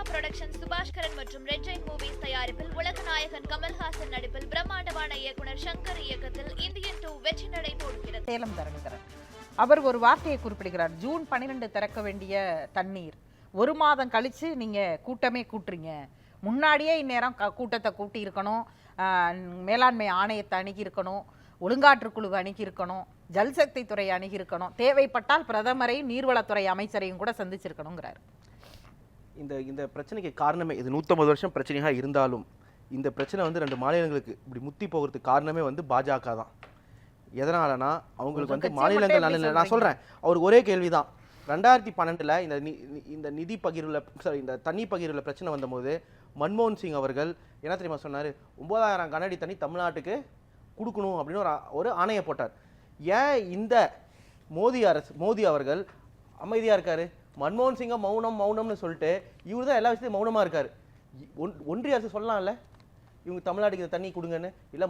Trisha production Subaskaran மற்றும் red Jain movies தயாரிப்பில் உலகநாயகன் கமல்ஹாசன் நடிப்பில் பிரம்மாண்டமான இயக்குனர் சங்கர் இயக்கத்தில் இந்தியன் டூ வெற்றி நடை போடுகிறது சேலம் தரணிதரன் அவர் ஒரு வார்த்தையை குறிப்பிடுகிறார். ஜூன் பன்னிரெண்டு திறக்க வேண்டிய தண்ணீர். ஒரு மாதம் கழித்து நீங்கள் கூட்டமே கூட்டுறீங்க. முன்னாடியே இந்நேரம் க- கூட்டத்தை கூட்டி இருக்கணும். மேலாண்மை ஆணையத்தை அணுகியிருக்கணும் ஒழுங்காற்றுக்குழு அணுகியிருக்கணும் ஜல்சக்தி துறை அணுகியிருக்கணும் தேவைப்பட்டால் பிரதமரையும் நீர்வளத்துறை அமைச்சரையும் கூட சந்திச்சிருக்கணுங்கிறார். இந்த இந்த பிரச்சனைக்கு காரணமே இது நூற்றம்பது வருஷம் பிரச்சனையாக இருந்தாலும் இந்த பிரச்சனை வந்து ரெண்டு மாநிலங்களுக்கு இப்படி முத்தி போகிறதுக்கு காரணமே வந்து பாஜக தான். எதனாலனா அவங்களுக்கு வந்து மாநிலங்கள் நல்ல நான் சொல்கிறேன் அவருக்கு ஒரே கேள்வி தான் ரெண்டாயிரத்தி பன்னெண்டில் இந்த இந்த நிதி பகிர்வில் சாரி இந்த தண்ணி பகிர்வில் பிரச்சனை வந்தபோது மன்மோகன் சிங் அவர்கள் என்ன தெரியுமா சொன்னார்? ஒன்பதாயிரம் கனஅடி தண்ணி தமிழ்நாட்டுக்கு கொடுக்கணும் அப்படின்னு ஒரு ஒரு ஆணையை போட்டார். ஏன் இந்த மோடி அரசு மோடி அவர்கள் அமைதியாக இருக்காரு? மன்மோகன் சிங்கை மௌனம் மௌனம்னு சொல்லிட்டு இவர் தான் எல்லா விஷயத்தையும் மௌனமாக இருக்காரு. ஒன்- ஒன்றிய அரசு சொல்லலாம்ல? இவங்க தமிழ்நாட்டுக்கு இந்த தண்ணி கொடுங்கன்னு இல்லை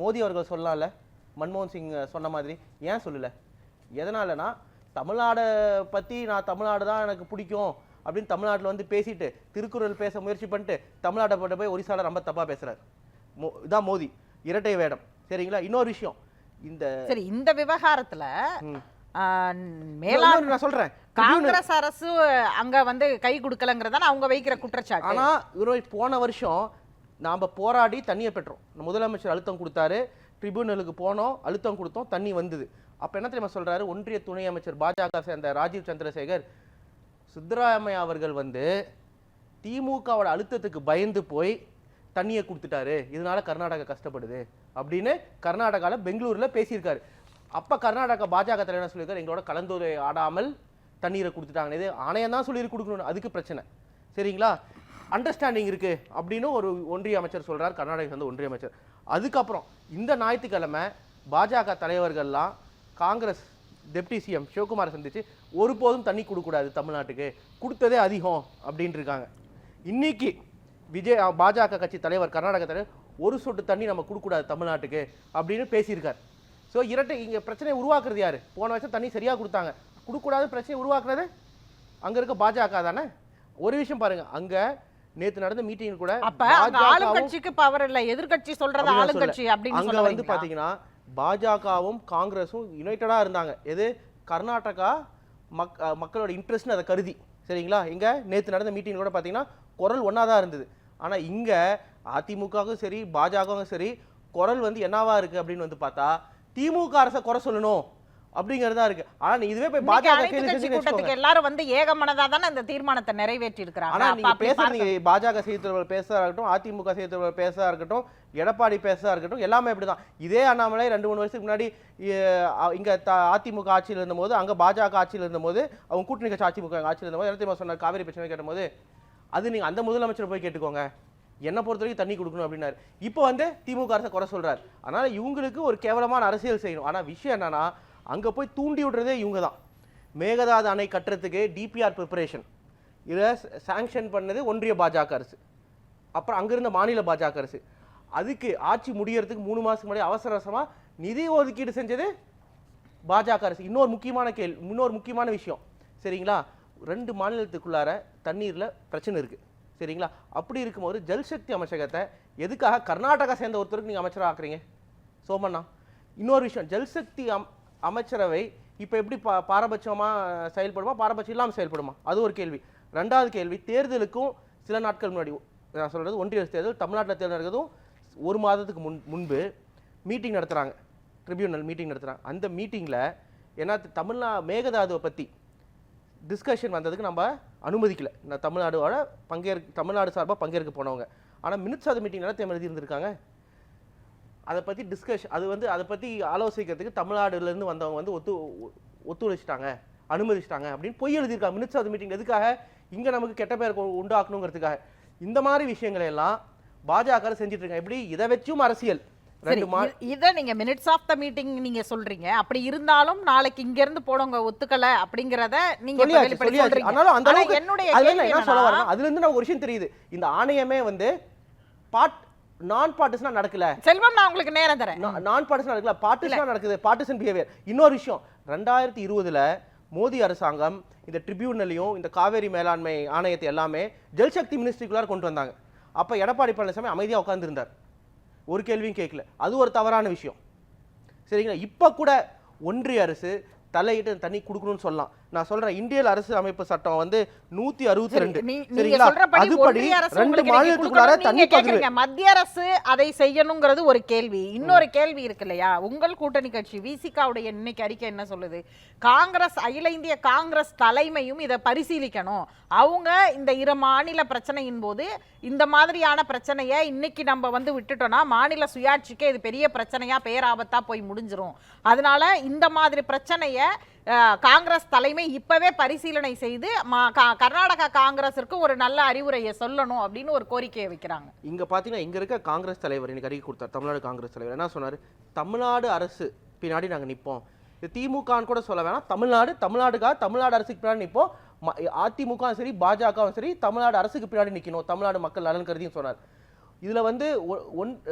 மோடி அவர்கள் சொல்லலாம்ல? மன்மோகன் சிங் சொன்ன மாதிரி. ஏன் சொல்லல? எதனாலனா தமிழ்நாடை பற்றி நான் தமிழ்நாடு தான் எனக்கு பிடிக்கும் அப்படின்னு தமிழ்நாட்டில் வந்து பேசிட்டு திருக்குறள் பேச முயற்சி பண்ணிட்டு தமிழ்நாட்டை போட்டு போய் ஒரிசால ரொம்ப தப்பாக பேசுகிறார் மோ இதான் மோடி. இரட்டை வேடம். சரிங்களா? இன்னொரு விஷயம். இந்த சரி இந்த விவகாரத்துல ம். மேலாண் இன்னொரு நான் சொல்கிறேன் காங்கிரஸ் அரசு அங்க வந்து கை கொடுக்கலங்கிறதான அவங்க வைக்கிற குற்றச்சாட்டு. ஆனா இவர் போன வருஷம் நாம போராடி தண்ணியை பெற்றோம். முதலமைச்சர் அழுத்தம் கொடுத்தாரு. ட்ரிபியூனலுக்கு போனோம் அழுத்தம் கொடுத்தோம் தண்ணி வந்தது. அப்ப என்ன தெரியுமா சொல்றாரு? ஒன்றிய துணை அமைச்சர் பாஜக சேர்ந்த ராஜீவ் சந்திரசேகர் சித்தராமையா அவர்கள் வந்து திமுகவோட அழுத்தத்துக்கு பயந்து போய் தண்ணியை கொடுத்துட்டாரு. இதனால கர்நாடகா கஷ்டப்படுது அப்படின்னு கர்நாடகால பெங்களூர்ல பேசியிருக்காரு. அப்போ கர்நாடகா பாஜக தலைவர் என்ன சொல்லியிருக்காரு. எங்களோட கலந்துரையாடாமல் தண்ணீரை கொடுத்துட்டாங்க இது ஆணையம் தான் சொல்லி கொடுக்கணும் அதுக்கு பிரச்சனை. சரிங்களா? அண்டர்ஸ்டாண்டிங் இருக்குது அப்படின்னு ஒரு ஒன்றிய அமைச்சர் சொல்கிறார் கர்நாடகா சேர்ந்த ஒன்றிய அமைச்சர். அதுக்கப்புறம் இந்த ஞாயிற்றுக்கிழமை பாஜக தலைவர்கள்லாம் காங்கிரஸ் டெப்டி சிஎம் சிவகுமாரை சந்தித்து ஒருபோதும் தண்ணி கொடுக்கக்கூடாது தமிழ்நாட்டுக்கு. கொடுத்ததே அதிகம் அப்படின்ட்டு இருக்காங்க. இன்னைக்கு விஜய் பாஜக கட்சி தலைவர் கர்நாடக தலைவர் ஒரு சொட்டு தண்ணி நம்ம கொடுக்கக்கூடாது தமிழ்நாட்டுக்கு அப்படின்னு பேசியிருக்கார். ஸோ இரட்டை இங்கே பிரச்சனையை உருவாக்குறது யாரு? போன வருஷம் தண்ணி சரியாக கொடுத்தாங்க. கொடுக்கக்கூடாது பிரச்சனையை உருவாக்குறது அங்கே இருக்க பாஜக தானே? ஒரு விஷயம் பாருங்க. அங்கே நேத்து நடந்த மீட்டிங் கூட அப்ப ஆளுங்கட்சிக்கு பவர் இல்ல. எதிர்க்கட்சி சொல்றது ஆளுங்கட்சி. அப்படின்னு அங்க வந்து? பாத்தீங்கன்னா பாஜகவும் காங்கிரஸும் யுனைடடா இருந்தாங்க. எது? கர்நாடகா மக் மக்களோட இன்ட்ரெஸ்ட்னு அதை கருதி. சரிங்களா? இங்க நேத்து நடந்த மீட்டிங் கூட பாத்தீங்கன்னா குரல் ஒண்ணா தான் இருந்தது. ஆனா இங்க அதிமுகவும் சரி பாஜகவும் சரி குரல் வந்து என்னவா இருக்கு அப்படின்னு வந்து பார்த்தா திமுக அரசை குறை சொல்லணும் அப்படிங்கறதா இருக்கு. ஆனா நீ இதுவே போய் பாஜக கட்சி. கூட்டத்துக்கு எல்லாரும் வந்து ஏகமனதா தானே இந்த தீர்மானத்தை நிறைவேற்றி இருக்கிறாங்க ஆனா நீங்க பார்க்க- நீங்க பாஜக செய்தித்தலைவர் பேசுறதா இருக்கட்டும் அதிமுக செய்தித்தலைவர் பேசுறதா இருக்கட்டும் எடப்பாடி பேசுறதா இருக்கட்டும் எல்லாமே இப்படிதான் இதே அண்ணாமலை ரெண்டு மூணு வருஷத்துக்கு முன்னாடி இங்க அதிமுக ஆட்சியில் இருந்தபோது அங்க பாஜக ஆட்சியில் இருந்தபோது அவங்க கூட்டணி கட்சி அதிமுக ஆட்சியில் இருந்தபோது என்ன தெரியுமா சொன்னார் காவிரி பிரச்சனை கேட்டபோது அது நீங்க அந்த முதலமைச்சர் போய் கேட்டுக்கோங்க. என்னை பொறுத்த வரைக்கும் தண்ணி கொடுக்கணும் அப்படின்னாரு. இப்போ வந்து திமுக அரசை குறை சொல்றாரு. அதனால இவங்களுக்கு ஒரு கேவலமான அரசியல் செய்யணும். ஆனா விஷயம் என்னன்னா அங்க போய் தூண்டி விடுறதே இவங்க தான் மேகதாது அணை கட்டுறதுக்கு டிபிஆர் ப்ரிப்பரேஷன் இதை சாங்ஷன் பண்ணது ஒன்றிய பாஜக அரசு. அப்புறம் அங்கிருந்த மாநில பாஜக அரசு. அதுக்கு ஆட்சி முடியறதுக்கு மூணு மாசத்துக்கு முன்னாடி அவசர அவசரமாக நிதி ஒதுக்கீடு செஞ்சது பாஜக அரசு. இன்னொரு முக்கியமான கேள்வி இன்னொரு முக்கியமான விஷயம். சரிங்களா? ரெண்டு மாநிலத்துக்குள்ளார தண்ணீர்ல பிரச்சனை இருக்கு. சரிங்களா? அப்படி இருக்கும்போது ஜல்சக்தி அமைச்சகத்தை எதுக்காக கர்நாடகா சேர்ந்த ஒருத்தருக்கு நீங்கள் அமைச்சராக ஆக்குறீங்க? சோமண்ணா. இன்னொரு விஷயம் ஜல்சக்தி அம் அமைச்சரவை இப்போ எப்படி பா பாரபட்சமாக செயல்படுமா பாரபட்சம் இல்லாமல் செயல்படுமா? அது ஒரு கேள்வி. ரெண்டாவது கேள்வி தேர்தலுக்கும் சில நாட்கள் முன்னாடி நான் சொல்கிறது ஒன்றிய அரசு தேர்தல் தமிழ்நாட்டில் தேர்தல் நடக்கிறதும் ஒரு மாதத்துக்கு முன் முன்பு மீட்டிங் நடத்துகிறாங்க ட்ரிபியூனல் மீட்டிங் நடத்துகிறாங்க அந்த மீட்டிங்கில் ஏன்னா தமிழ்நா மேகதாதுவை பற்றி டிஸ்கஷன் வந்ததுக்கு நம்ம அனுமதிக்கலை. நான் தமிழ்நாடோட பங்கேற்க தமிழ்நாடு சார்பாக பங்கேற்க போனவங்க. ஆனால் மினிட்ஸ் அது மீட்டிங் நடத்த எழுதி இருந்திருக்காங்க. அதை பற்றி டிஸ்கஷன் அது வந்து அதை பற்றி ஆலோசிக்கிறதுக்கு தமிழ்நாடுலேருந்து வந்தவங்க வந்து ஒத்து ஒத்துழைச்சிட்டாங்க அனுமதிச்சிட்டாங்க அப்படின்னு பொய் எழுதியிருக்காங்க. மினிட்ஸ் அது மீட்டிங் எதுக்காக? இங்கே நமக்கு கெட்ட பேர் உண்டாக்கணுங்கிறதுக்காக. இந்த மாதிரி விஷயங்களை எல்லாம் பாஜக செஞ்சுட்டு இருக்காங்க. எப்படி? இதை வச்சும் அரசியல். ரெண்டு இத நீங்க மினிட்ஸ் ஆஃப் த மீட்டிங் நீங்க சொல்றீங்க. அப்படி இருந்தாலும் நாளைக்கு இங்க இருந்து போனவங்க ஒத்துக்கல அப்படிங்கறத நீங்க ஆனாலும் அந்த அளவுக்கு என்னுடைய என்ன சொல்ல வரேன் அதுல இருந்து நமக்கு ஒரு விஷயம் தெரியுது. இந்த ஆணையமே வந்து பாட் நான் பார்ட்டிசனா நடக்கல. செல்வம் நான் உங்களுக்கு நேரம் தரேன். நான் பார்ட்டிசன் நடக்கல. பார்ட்டிசனா நடக்குது பார்ட்டிசன் பிஹேவியர் இன்னொரு விஷயம் ரெண்டாயிரத்தி இருபதுல மோடி அரசாங்கம் இந்த ட்ரிபியூனலையும் இந்த காவேரி மேலாண்மை ஆணையத்தை எல்லாமே ஜல்சக்தி மினிஸ்ட்ரிக்குள்ளார கொண்டு வந்தாங்க. அப்போ எடப்பாடி பழனிசாமி அமைதியாக உட்காந்துருந்தார் ஒரு கேள்வியும் கேட்கல. அது ஒரு தவறான விஷயம். சரிங்களா? இப்போ கூட ஒன்றிய அரசு தலையிட்டு தண்ணி கொடுக்கணும்னு சொல்லலாம். நான் சொல்றேன் இந்திய அரசு அமைப்பு சட்டம் வந்து நூத்தி அறுபத்தி ரெண்டு. சரிங்களா? அதுபடி ரெண்டு மாநிலத்துக்குள்ளார தண்ணி பகிர்வு. மத்திய அரசு அதை செய்யணுங்கிறது ஒரு கேள்வி. இன்னொரு கேள்வி இருக்கு இல்லையா? உங்கள் கூட்டணி கட்சி விசிகாவுடைய இன்னைக்கு அறிக்கை என்ன சொல்லுது? காங்கிரஸ் அகில இந்திய காங்கிரஸ் தலைமையும் இதை பரிசீலிக்கணும். அவங்க இந்த இரு மாநில பிரச்சனையின் போது இந்த மாதிரியான பிரச்சனையை இன்னைக்கு நம்ம வந்து விட்டுட்டோம்னா மாநில சுயாட்சிக்கு இது பெரிய பிரச்சனையா பேராபத்தா போய் முடிஞ்சிரும். அதனால இந்த மாதிரி பிரச்சனைய காங்கிரஸ் தலைமை இப்பவே பரிசீலனை செய்து மா- கர்நாடகா காங்கிரஸிற்கு ஒரு நல்ல அறிவுரையை சொல்லணும் அப்படின்னு ஒரு கோரிக்கையை வைக்கிறாங்க. இங்க பாத்தீங்கன்னா இங்க இருக்க காங்கிரஸ் தலைவர் இன்னைக்கு அறிக்கை கொடுத்தார். தமிழ்நாடு காங்கிரஸ் தலைவர். என்ன சொன்னாரு? தமிழ்நாடு அரசு பின்னாடி நாங்க நிப்போம். இது திமுகன்னு கூட சொல்ல வேணாம். தமிழ்நாடு தமிழ்நாடுக்காக தமிழ்நாடு அரசுக்கு பின்னாடி நிற்போம் அதிமுகவும் சரி பாஜகவும் சரி தமிழ்நாடு அரசுக்கு பின்னாடி நிற்கணும் தமிழ்நாடு மக்கள் நலன் கருதியும் சொன்னார். இதில் வந்து ஒ- ஒன்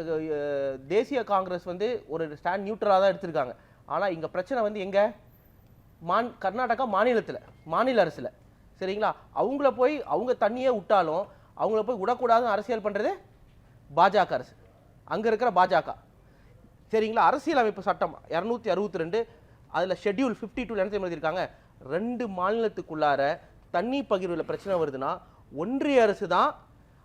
தேசிய காங்கிரஸ் வந்து ஒரு ஸ்டாண்ட் நியூட்ரலாக தான் எடுத்திருக்காங்க. ஆனால் இங்கே பிரச்சனை வந்து எங்கே? மான் கர்நாடகா மாநிலத்தில் மாநில அரசில். சரிங்களா? அவங்கள போய் அவங்க தண்ணியே விட்டாலும் அவங்கள போய் விடக்கூடாதுன்னு அரசியல் பண்ணுறது பாஜக அரசு. அங்கே இருக்கிற பாஜக. சரிங்களா? அரசியலமைப்பு சட்டம் இரநூத்தி அறுபத்தி ரெண்டு அதில் ஷெட்யூல் ஃபிஃப்டி டூ என்ன எழுதியிருக்காங்க? ரெண்டு மாநிலத்துக்குள்ளார தண்ணி பகிர்வில் பிரச்சனை வருதுன்னா ஒன்றிய அரசு தான்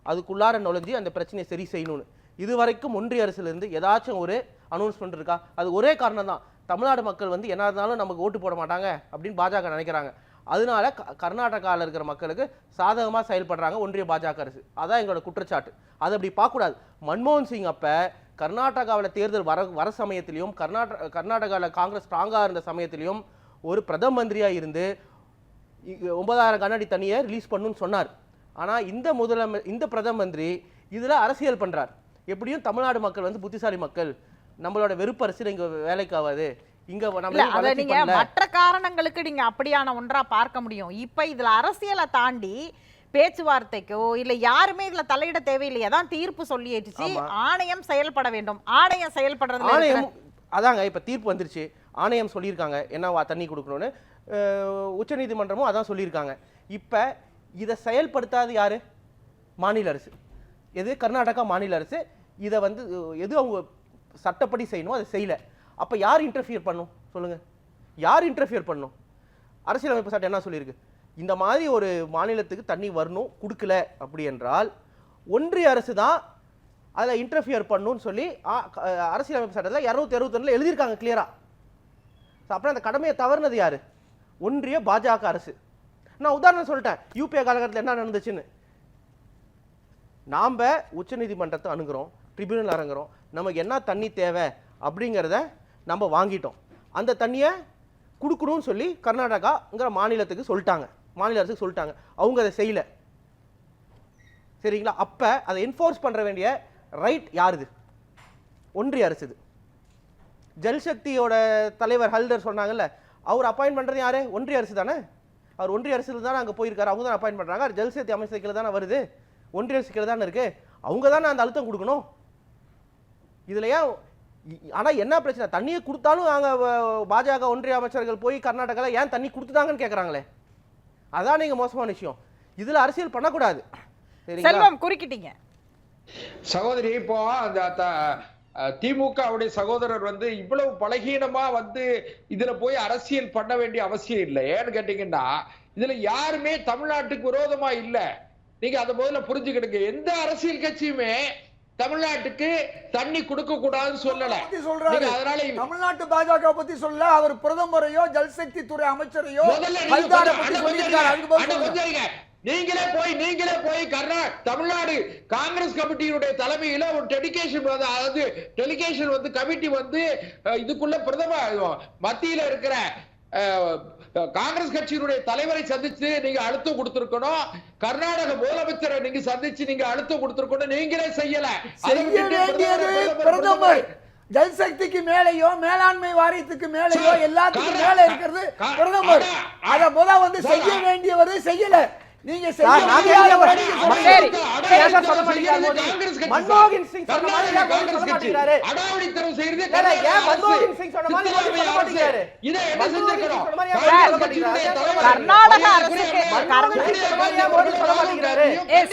அதுக்குள்ளார நுழைஞ்சு அந்த பிரச்சனையை சரி செய்யணும்னு. இது வரைக்கும் ஒன்றிய அரசுலேருந்து ஏதாச்சும் ஒரு அனௌன்ஸ்மெண்ட் இருக்கா? அது ஒரே காரணம் தான் தமிழ்நாடு மக்கள் வந்து என்ன இருந்தாலும் நமக்கு ஓட்டு போட மாட்டாங்க அப்படின்னு பாஜக நினைக்கிறாங்க. அதனால க- கர்நாடகாவில் இருக்கிற மக்களுக்கு சாதகமாக செயல்படுறாங்க ஒன்றிய பாஜக அரசு. அதான் எங்களோட குற்றச்சாட்டு. அதை அப்படி பார்க்கக்கூடாது. மன்மோகன் சிங் அப்போ கர்நாடகாவில் தேர்தல் வர வர சமயத்திலையும் கர்நாடக கர்நாடகாவில் காங்கிரஸ் ஸ்ட்ராங்காக இருந்த சமயத்திலையும் ஒரு பிரதம மந்திரியாக இருந்து ஒன்பதாயிரம் கண்ணாடி தண்ணியை ரிலீஸ் பண்ணுன்னு சொன்னார். ஆனால் இந்த முதலமை இந்த பிரதம மந்திரி இதில் அரசியல் பண்ணுறார் எப்படியும் தமிழ்நாடு மக்கள் வந்து புத்திசாலி மக்கள். நம்மளோட வெறுப்பரசு இங்க வேலைக்கு ஆகாது இங்க அத நீங்க. மற்ற காரணங்களுக்கு நீங்க அப்படியான ஒன்றா பார்க்க முடியும். இப்ப இதுல அரசியலை தாண்டி பேச்சுவார்த்தைக்கோ இல்ல யாருமே இதுல தலையிட தேவையில்லையா தான் தீர்ப்பு சொல்லிடுச்சு ஆமா. ஆணையம் செயல்பட வேண்டும். ஆணையம் செயல்படுறதுல இருக்கிற- ஆணையம் அதாங்க இப்ப தீர்ப்பு வந்துருச்சு. ஆணையம் சொல்லியிருக்காங்க என்ன தண்ணி கொடுக்கணும்னு. உச்சநீதிமன்றமும் அதான் சொல்லியிருக்காங்க. இப்ப இதை செயல்படுத்தாது யாரு? மாநில அரசு. எது? கர்நாடகா மாநில அரசு. இதை வந்து எது அவங்க சட்டப்படி செய்யணும் அதை செய்யல. அப்போ யார் இன்டர்ஃபியர் பண்ணும்? சொல்லுங்கள் யார் இன்டர்ஃபியர் பண்ணும்? அரசியலமைப்பு சட்டம் என்ன சொல்லியிருக்கு? இந்த மாதிரி ஒரு மாநிலத்துக்கு தண்ணி வரணும் கொடுக்கல அப்படி என்றால் ஒன்றிய அரசு தான் அதில் இன்டர்ஃபியர் பண்ணுன்னு சொல்லி ஆ, அரசியலமைப்பு சட்டத்தில் இரநூத்தி அறுபத்தொன்னில் எழுதியிருக்காங்க கிளியரா அப்புறம் அந்த கடமையை தவறுனது யார்? ஒன்றிய பாஜக அரசு. நான் உதாரணம் சொல்லிட்டேன். யூபிஏ காலகட்டத்தில் என்ன நடந்துச்சுன்னு. நாம் உச்சநீதிமன்றத்தை அணுகிறோம். ட்ரிபியூனல் இறங்குறோம் நமக்கு என்ன தண்ணி தேவை அப்படிங்கிறத நம்ம வாங்கிட்டோம். அந்த தண்ணியை கொடுக்கணும்னு சொல்லி கர்நாடகாங்கிற மாநிலத்துக்கு சொல்லிட்டாங்க. மாநில அரசுக்கு சொல்லிட்டாங்க. அவங்க அதை செய்யலை. சரிங்களா? அப்போ அதை என்ஃபோர்ஸ் பண்ணுற வேண்டிய ரைட் யாருது? ஒன்றிய அரசு இது ஜல்சக்தியோட தலைவர் ஹல்டர் சொன்னாங்கல்ல அவர் அப்பாயின்ட் பண்ணுறது யாரு? ஒன்றிய அரசு தானே? அவர் ஒன்றிய அரசு தானே அங்கே போயிருக்காரு. அவங்க தான் அப்பாயின்ட் பண்ணுறாங்க ஜல்சக்தி அமைச்சர் கீழே தானே வருது. ஒன்றிய அரசு கீழே தானே இருக்குது அவங்க தானே அந்த அழுத்தம் கொடுக்கணும். இதுல ஏன் இ- ஆனா என்ன பிரச்சனை? தண்ணியை கொடுத்தாலும் அங்க வ- பாஜக ஒன்றிய அமைச்சர்கள் போய் கர்நாடகால ஏன் தண்ணி கொடுத்துட்டாங்கன்னு கேக்குறாங்களே? அதான் நீங்க மோசமான விஷயம். இதுல அரசியல் பண்ணக்கூடாது. செல்வம் குறுக்கிட்டீங்க. சகோதரி இப்போ அந்த திமுகவுடைய சகோதரர் வந்து இவ்வளவு பலகீனமா வந்து இதுல போய் அரசியல் பண்ண வேண்டிய அவசியம் இல்லை. ஏன்னு கேட்டீங்கன்னா இதுல யாருமே தமிழ்நாட்டுக்கு விரோதமா இல்ல. நீங்க அதை முதல்ல புரிஞ்சுக்கிடுங்க. எந்த அரசியல் கட்சியுமே தமிழ்நாட்டுக்கு தண்ணி கொடுக்க கூடாதுன்னு சொல்லல. சொல்றாரு. அதனால தமிழ்நாட்டு பாஜக பத்தி சொல்ல அவர் பிரதமரையோ ஜல்சக்தி துறை அமைச்சரையோ. நீங்களே போய் நீங்களே போய் கர்நா தமிழ்நாடு காங்கிரஸ் கமிட்டியுடைய தலைமையில ஒரு டெடிகேஷன் வந்து அதாவது டெலிகேஷன் வந்து கமிட்டி வந்து இதுக்குள்ள பிரதம மத்தியில இருக்கிற காங்கிரஸ் கட்சியினுடைய தலைவரை சந்திச்சு நீங்க அழுத்தம் கொடுத்திருக்கணும். கர்நாடக முதலமைச்சரை நீங்க சந்திச்சு நீங்க அழுத்தம் கொடுத்திருக்கணும். நீங்களே செய்யல. பிரதமர், ஜல்சக்திக்கு மேலேயோ மேலாண்மை வாரியத்துக்கு மேலேயோ எல்லாத்துக்கும் மேல இருக்கிறது பிரதமர். அத முத வந்து செய்ய வேண்டியவர் செய்யல. நீங்க? மன்மோகன் சிங் சொன்ன மாதிரி? அடாவடித்தனம் செய்யறது மன்மோகன் சிங் மாதிரி? கர்நாடக அரசுக்கு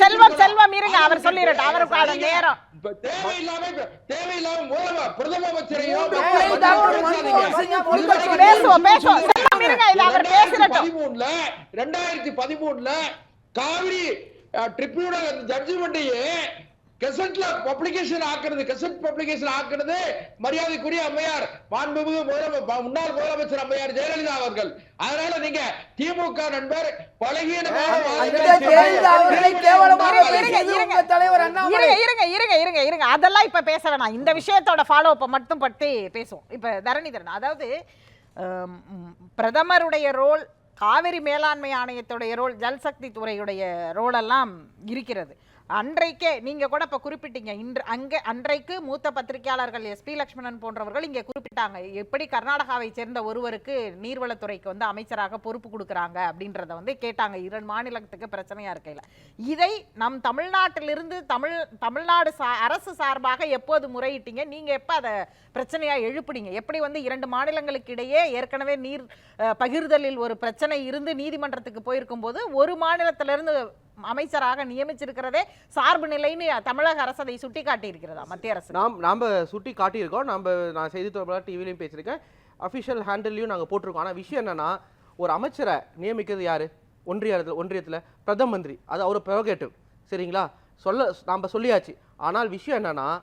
செல்வம் செல்வம் இருங்க. அவர் சொல்லிடட்டும் அவருக்கான நேரம். தேவையில்லாம தேவையில்லாம பிரதம பேசுவோம் பேசுவோம். இருங்க. அவர் பேசிடட்டும் பதிமூணுல ரெண்டாயிரத்தி பதிமூணுல காவிரி ட்ரிபியூனல் அந்த ஜட்ஜ்மெண்ட்டையே கெசட்ல பப்ளிகேஷன் ஆக்குறது கெசட் பப்ளிகேஷன் ஆக்குறது மரியாதைக்குரிய அம்மையார் மாண்புமிகு முன்னாள் முதலமைச்சர் அம்மையார் ஜெயலலிதா அவர்கள் அதனால நீங்க திமுக நண்பர் பழகிய அதெல்லாம் இப்ப பேச வேணாம் இந்த விஷயத்தோட ஃபாலோ அப்ப மட்டும் பற்றி பேசுவோம் இப்ப தரணிதரன் அதாவது பிரதமருடைய ரோல் காவிரி மேலாண்மை ஆணையத்துடைய ரோல் ஜல்சக்தி துறையுடைய ரோலெல்லாம் இருக்கிறது. அன்றைக்கே நீங்க கூட இப்ப குறிப்பிட்டீங்க. இன்று அங்கே அன்றைக்கு மூத்த பத்திரிகையாளர்கள் எஸ்பி லட்சுமணன் போன்றவர்கள் இங்க குறிப்பிட்டாங்க. எப்படி கர்நாடகாவை சேர்ந்த ஒருவருக்கு நீர்வளத்துறைக்கு வந்து அமைச்சராக பொறுப்பு கொடுக்குறாங்க அப்படின்றத வந்து கேட்டாங்க. இரண்டு மாநிலத்துக்கு பிரச்சனையா இருக்கையில. இதை நம் தமிழ்நாட்டிலிருந்து தமிழ் தமிழ்நாடு சா அரசு சார்பாக எப்போது முறையிட்டீங்க? நீங்க எப்ப அதை பிரச்சனையா எழுப்புனீங்க? எப்படி வந்து இரண்டு மாநிலங்களுக்கு இடையே ஏற்கனவே நீர் பகிர்தலில் ஒரு பிரச்சனை இருந்து நீதிமன்றத்துக்கு போயிருக்கும் போது ஒரு மாநிலத்திலிருந்து அமைச்சராக நியமிச்சிருக்கிறதே சார்பு நிலைன்னு தமிழக அரசு அதை சுட்டி காட்டியிருக்கிறதா மத்திய அரசு. நாம் நாம் சுட்டி காட்டியிருக்கோம் நம்ம நான் செய்தி தொடர்பாக டிவிலையும் பேசியிருக்கேன். அஃபிஷியல் ஹேண்டில்லையும் நாங்கள் போட்டிருக்கோம். ஆனால் விஷயம் என்னென்னா ஒரு அமைச்சரை நியமிக்கிறது யார்? ஒன்றிய அரசு- பிரதம மந்திரி. அது அவர் ப்ரோகேட்டிவ் சரிங்களா? சொல்ல நாம் சொல்லியாச்சு. ஆனால் விஷயம் என்னன்னா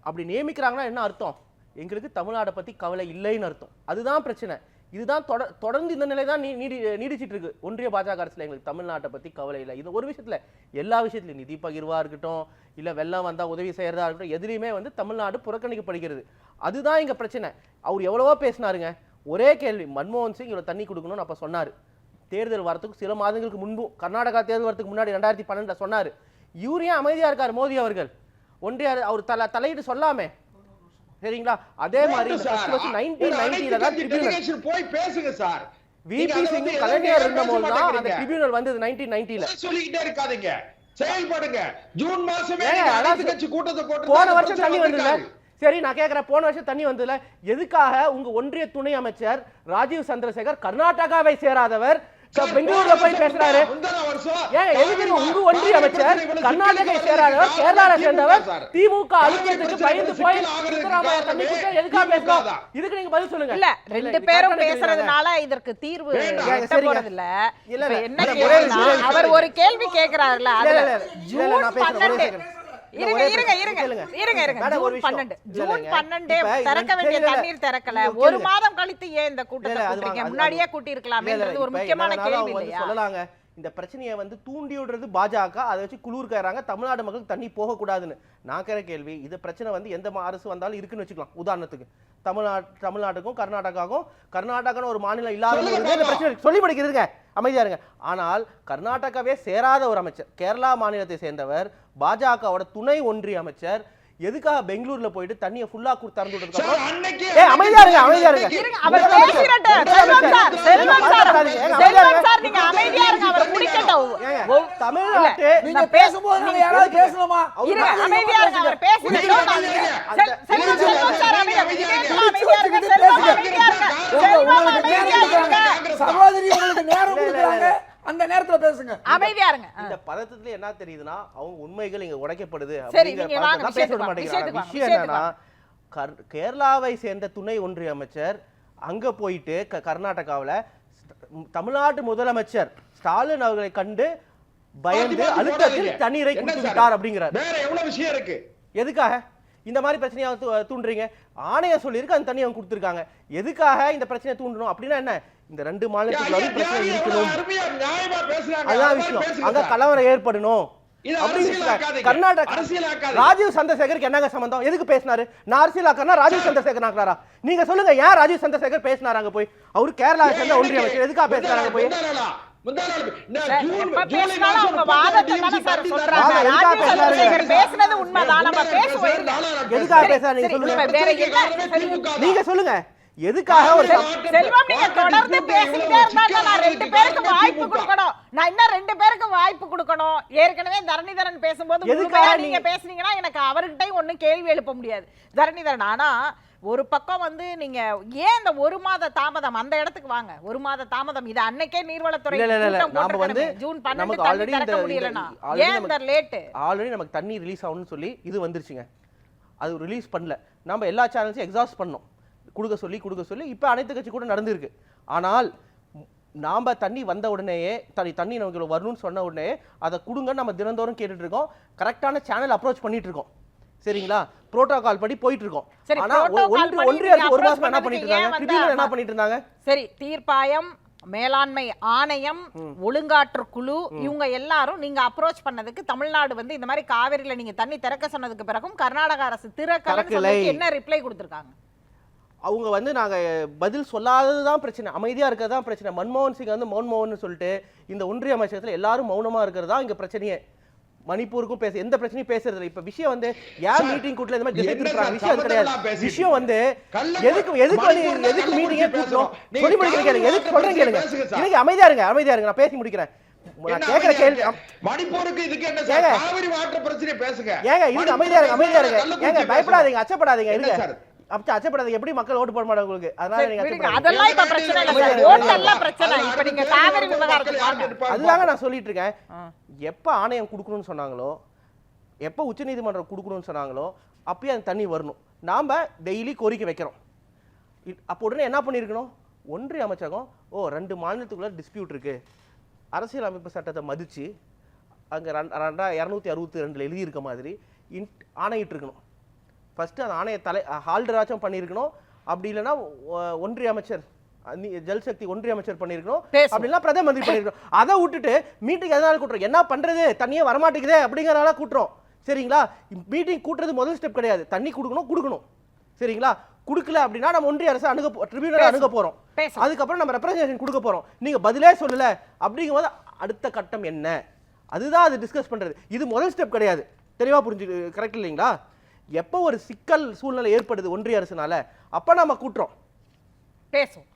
அப்படி நியமிக்கிறாங்கன்னா என்ன அர்த்தம்? எங்களுக்கு தமிழ்நாடை பற்றி கவலை இல்லைன்னு அர்த்தம். அதுதான் பிரச்சனை. இதுதான் தொடர்ந்து இந்த நிலை தான் நீ நீடி நீடிச்சிட்டு இருக்கு ஒன்றிய பாஜக அரசுல எங்களுக்கு தமிழ்நாட்டை பத்தி கவலை இல்லை. இது ஒரு விஷயத்துல எல்லா விஷயத்துலையும் நிதி பகிர்வா இருக்கட்டும் இல்ல வெள்ளம் வந்தா உதவி செய்யறதா இருக்கட்டும் எதிலையுமே வந்து தமிழ்நாடு புறக்கணிக்கப்படுகிறது. அதுதான் இங்க பிரச்சனை. அவர் எவ்வளவோ பேசினாருங்க. ஒரே கேள்வி மன்மோகன் சிங் இவ்வளவு தண்ணி கொடுக்கணும்னு அப்ப சொன்னாரு. தேர்தல் வரத்துக்கு சில மாதங்களுக்கு முன்பும் கர்நாடகா தேர்தல் வரதுக்கு முன்னாடி ரெண்டாயிரத்தி பன்னெண்டுல சொன்னாரு. இவரையும் அமைதியாக அமைதியா இருக்காரு மோடி அவர்கள்? ஒன்றிய அவர் தல தலையிட்டு சொல்லாமே. சரிங்களா? அதே மாதிரி போய் பேசுங்க சார் விபி சிங் கலைஞர் இருந்தபோது தான் அந்த ட்ரிபியூனல் வந்தது நைன்டீன் நைன்டில சொல்லிக்கிட்டே இருக்காதீங்க. செயல்படுங்க. ஜூன் மாசமே அனைத்து கட்சி கூட்டத்தை போட்டு போன வருஷம் தண்ணி வந்ததுல. சரி நான் கேக்குறேன் போன வருஷம் தண்ணி வந்ததுல எதுக்காக உங்க ஒன்றிய துணை அமைச்சர் ராஜீவ் சந்திரசேகர் கர்நாடகாவை சேராதவர்? பெங்களூர்ல போய் பேசுறாரு ஏன் எதுக்கு உங்க ஒன்றிய அமைச்சர் கர்நாடகை சேராதவர் சேர்ந்தவர் திமுக பிரச்சனை பயந்து போய் சித்தராமையா தண்ணி எதுக்காக. இதுக்கு நீங்க பதில் சொல்லுங்க இல்ல ரெண்டு பேரும். பேசுறதுனால இதற்கு தீர்வு. போறதில்ல. என்ன அவர். ஒரு கேள்வி கேக்குறாருல்ல ஜூன் பன்னெண்டு இருங்க இருங்க. இருங்க. இருங்க இருங்க ஜூன் விஷயம். பன்னெண்டு இல்ல, ஜூன் திறக்க வேண்டிய தண்ணீர் திறக்கல ஒரு. மாதம் கழித்து ஏன் இந்த கூட்டத்தை கூட்டுறீங்க முன்னாடியே வாங்க. கூட்டியிருக்கலாமேன்றது ஒரு முக்கியமான கேள்வி இல்லையா சொல்லலாங்க இந்த பிரச்சனையை வந்து தூண்டி விடுறது பாஜக அதை வச்சு குளிர் காயறாங்க தமிழ்நாடு மக்களுக்கு தண்ணி போகக்கூடாதுன்னு. நான் கேட்கிற கேள்வி இது பிரச்சனை வந்து எந்த அரசு வந்தாலும் இருக்குன்னு வச்சுக்கலாம். உதாரணத்துக்கு தமிழ்நாடு தமிழ்நாட்டுக்கும் கர்நாடகாவுக்கும் கர்நாடகான்னு ஒரு மாநிலம் இல்லாத இந்த. பிரச்சனை. சொல்லி படிக்கிறதுங்க. அமைதியா இருங்க. ஆனால் கர்நாடகாவே சேராத ஒரு அமைச்சர் கேரளா மாநிலத்தை சேர்ந்தவர் பாஜகவோட துணை ஒன்றிய அமைச்சர் எதுக்காக பெங்களூர்ல போயிட்டு தண்ணியை ஃபுல்லா திறந்து அப்புறம் அன்னைக்கு ஏய், அமைதியா இருங்க, அமைதியா இருங்க. அவர் தமிழ்நாட்டு நீங்க பேசும்போது நாங்க யாராவது பேசணுமா? இருங்க, அமைதியா இருங்க, அவர். சகோதரி உங்களுக்கு நேரம். கொடுக்குறாங்க. அந்த நேரத்துல பேசுங்க. அமைதியா இருங்க. இந்த பதட்டத்துல என்ன தெரியுதுன்னா அவங்க உண்மைகள் இங்க உடைக்கப்படுது பேச மாட்டேங்கிறாங்க. விஷயம் என்னன்னா கர்- கேரளாவை சேர்ந்த துணை ஒன்றிய அமைச்சர் அங்க போயிட்டு க- கர்நாடகாவுல தமிழ்நாட்டு முதலமைச்சர் ஸ்டாலின் அவர்களை கண்டு பயந்து அழுத்தத்தில். தண்ணீரை கொடுத்து? விட்டார் அப்படிங்கிறார். வேற எவ்வளவு விஷயம் இருக்கு? எதுக்காக? இந்த மாதிரி பிரச்சனையை தூ- தூண்டுறீங்க. ஆணையம் சொல்லியிருக்கு அந்த தண்ணி அவங்க கொடுத்துருக்காங்க. எதுக்காக இந்த பிரச்சனையை தூண்டணும் அப்படின்னா என்ன? இந்த ரெண்டு மாநிலத்துக்குள்ள வந்து பிரச்சனை இருக்கணும். எவ்வளவு அருமையா நியாயமா பேசுறாங்க? அதுதான் அது மாதிரி விஷயம். அங்க. கலவரம் ஏற்படணும். கர்நாடகா. ராஜீவ் சந்திரசேகருக்கு என்னங்க சம்பந்தம்? எதுக்கு பேசினாரு? நான் ராஜீவ் சந்திரசேகர் ஆக்குறாரா? நீங்க சொல்லுங்க ஏன் ராஜீவ் சந்திரசேகர் பேசினாரு அங்க போய்? அவரு கேரளா சேர்ந்த ஒன்றிய அமைச்சர். எதுக்காக பேசினாரு அங்க போய்? நீங்க சொல்லுங்க. எதுக்காக ஒரு செல்வம் நீங்க தொடர்ந்து டிஸ்ட்ரிபியூட்டர் பேசிக்கிட்டே இவ்வளவு இருந்தா நான் ரெண்டு பேருக்கு வாய்ப்பு. கொடுக்கணும். நான் இன்னும் ரெண்டு பேருக்கு வாய்ப்பு கொடுக்கணும். ஏற்கனவே தரணிதரன் பேசும்போது எதுக்காக நீங்க பேசுனீங்கன்னா எனக்கு அவர்கிட்டயும் ஒண்ணும் கேள்வி எழுப்ப முடியாது. தரணிதரன் ஆனா ஒரு பக்கம் வந்து நீங்க ஏன் இந்த ஒரு மாத தாமதம்? அந்த இடத்துக்கு வாங்க. ஒரு மாத தாமதம். இது அன்னைக்கே நீர்வளத்துறை நாம வந்து. ஜூன் பன்னெண்டு நமக்கு தண்ணி already திறக்க முடியலனா ஏன் இந்த லேட்டு ஆல்ரெடி நமக்கு தண்ணி ரிலீஸ் ஆகணும்னு சொல்லி இது வந்துருச்சுங்க. அது ரிலீஸ் பண்ணல. நம்ம எல்லா சேனல்ஸையும் எக்ஸாஸ்ட் பண்ணோம் கொடுக்க சொல்லி கொடுக்க சொல்லி இப்போ அனைத்து கட்சி கூட நடந்திருக்கு. ஆனால் நாம தண்ணி வந்த உடனேயே தண்ணி தண்ணி நமக்கு வரணும்னு சொன்ன உடனே அதை கொடுங்க நம்ம தினந்தோறும் கேட்டுட்டு இருக்கோம். கரெக்டான சேனல் அப்ரோச் பண்ணிட்டு இருக்கோம். சரிங்களா? புரோட்டோகால் படி போயிட்டு இருக்கோம். ஆனா ஒன்று ஒன்றிய அரசு ஒரு மாசம் என்ன பண்ணிட்டு திடீர்னு என்ன பண்ணிட்டு இருந்தாங்க சரி தீர்ப்பாயம் மேலாண்மை ஆணையம் ஒழுங்காற்று குழு இவங்க எல்லாரும் நீங்க அப்ரோச் பண்ணதுக்கு தமிழ்நாடு வந்து இந்த மாதிரி காவிரியில நீங்க தண்ணி திறக்க சொன்னதுக்கு பிறகும் கர்நாடக அரசு திறக்கலன்னு என்ன ரிப்ளை கொடுத்திருக்காங்க? அவங்க வந்து நாங்க பதில் சொல்லாதது தான் பிரச்சனை அமைதியா இருக்கிறது தான் பிரச்சனை. மன்மோகன் சிங் வந்து மௌன்மோகன் சொல்லிட்டு இந்த ஒன்றிய அமைச்சகத்துல எல்லாரும் மௌனமா இருக்கிறது தான் இங்க பிரச்சனையே. மணிப்பூருக்கும் பேச எந்த பிரச்சனையும் பேசுறது இல்லை. இப்ப விஷயம் வந்து சார், மீட்டிங் கூட்டல இந்த மாதிரி சார் விஷயம் கிடையாது. விஷயம் வந்து எதுக்கு எதுக்கு எதுக்கு மீட்டிங்கே கூட்டணும் சொல்லி முடிக்கிற கேளுங்க. எதுக்கு சொல்றேன் கேளுங்க. எனக்கு அமைதியா இருங்க அமைதியா இருங்க. நான் பேசி முடிக்கிறேன். அமைதியா கேள்வி? மணிப்பூருக்கு இதுக்கு என்ன. காவிரி வாட்டர் பிரச்சனை பேசுங்க. ஏங்க இருங்க அமைதியா இருங்க அமைதியா இருங்க. ஏங்க. பயப்படாதீங்க அச்சப்படாதீங்க இருங்க. சார்? அப்ப அச்சப்படாதீங்க எப்படி மக்கள் ஓட்டு போட மாட்டாங்க உங்களுக்கு? அதனால நீங்க அதெல்லாம் இப்ப பிரச்சனை இல்ல சார். பிரச்சனை. இப்ப நீங்க காவிரி? அதுதாங்க நான் சொல்லிட்டு இருக்கேன் எப்ப ஆணையம் கொடுக்கணும்னு சொன்னாங்களோ எப்ப உச்சநீதிமன்றம் கொடுக்கணும்னு சொன்னாங்களோ அப்பயே அந்த தண்ணி வரணும். நாம டெய்லி கோரிக்கை வைக்கிறோம். அப்போ உடனே என்ன பண்ணியிருக்கணும் ஒன்றிய அமைச்சகம் ஓ ரெண்டு மாநிலத்துக்குள்ள டிஸ்பியூட் இருக்கு. அரசியல் அமைப்பு சட்டத்தை மதிச்சு அங்க ரெண்டா இரநூத்தி அறுபத்தி ரெண்டுல எழுதியிருக்க மாதிரி இன் ஆணையிட்டு இருக்கணும் ஃபர்ஸ்ட் அந்த ஆணைய தலை ஹால்டராச்சும் பண்ணியிருக்கணும். அப்படி இல்லைன்னா ஒன்றிய அமைச்சர் ஜல்சக்தி ஒன்றிய அமைச்சர் பண்ணியிருக்கணும். பேசுவோம். அப்படின்னா பிரதம மந்திரி பண்ணியிருக்கணும். அதை விட்டுட்டு மீட்டிங் எதனால கூட்டுறோம்? என்ன பண்றது? தண்ணியே வரமாட்டேங்குதே அப்படிங்கறனால கூட்டுறோம். சரிங்களா? மீட்டிங் கூட்டுறது முதல் ஸ்டெப் கிடையாது. தண்ணி கொடுக்கணும் கொடுக்கணும். சரிங்களா? கொடுக்கல அப்படின்னா நம்ம ஒன்றிய அரசு அணுக ட்ரிபியூனல் அணுக போறோம். அதுக்கப்புறம் நம்ம ரெப்ரசன்டேஷன் கொடுக்க போறோம். நீங்க பதிலே சொல்லல. அப்படிங்கும்போது அடுத்த கட்டம் என்ன? அதுதான் அது டிஸ்கஸ் பண்றது. இது முதல் ஸ்டெப் கிடையாது. தெளிவா புரிஞ்சு கரெக்ட் இல்லைங்களா? எப்போ ஒரு சிக்கல் சூழ்நிலை ஏற்படுது ஒன்றிய அரசுனால அப்போ நம்ம கூட்டுறோம். பேசுவோம்.